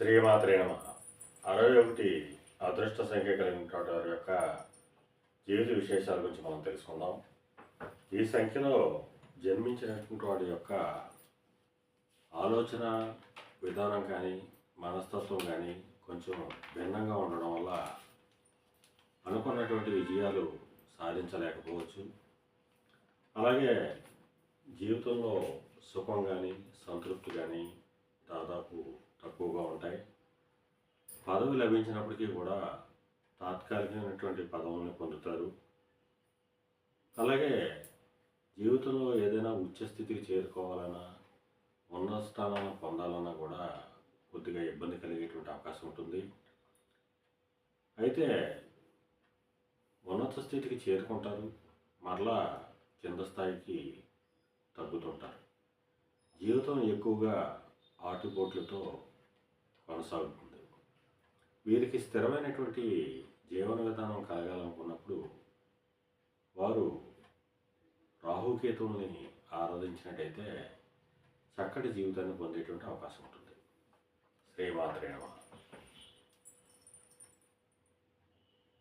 శ్రీమాత్రే నమ. అరవై ఒకటి అదృష్ట సంఖ్య కలిగినటువంటి వారి యొక్క జీవిత విశేషాల గురించి మనం తెలుసుకుందాం. ఈ సంఖ్యలో జన్మించినటువంటి వాడి యొక్క ఆలోచన విధానం కానీ మనస్తత్వం కానీ కొంచెం భిన్నంగా ఉండడం వల్ల అనుకున్నటువంటి విజయాలు సాధించలేకపోవచ్చు. అలాగే జీవితంలో సుఖం కానీ సంతృప్తి కానీ దాదాపు పదవి లభించినప్పటికీ కూడా తాత్కాలికమైనటువంటి పదవుల్ని పొందుతారు. అలాగే జీవితంలో ఏదైనా ఉచ్చ స్థితికి చేరుకోవాలన్నా ఉన్నత స్థానాలను పొందాలన్నా కూడా కొద్దిగా ఇబ్బంది కలిగేటువంటి అవకాశం ఉంటుంది. అయితే ఉన్నత స్థితికి చేరుకుంటారు మరలా కింద స్థాయికి తగ్గుతుంటారు. జీవితం ఎక్కువగా ఆటుపోట్లతో కొనసాగుతుంది. వీరికి స్థిరమైనటువంటి జీవన విధానం కలగాలనుకున్నప్పుడు వారు రాహుకేతువుల్ని ఆరాధించినట్టయితే చక్కటి జీవితాన్ని పొందేటువంటి అవకాశం ఉంటుంది. శ్రీమాత్రేణ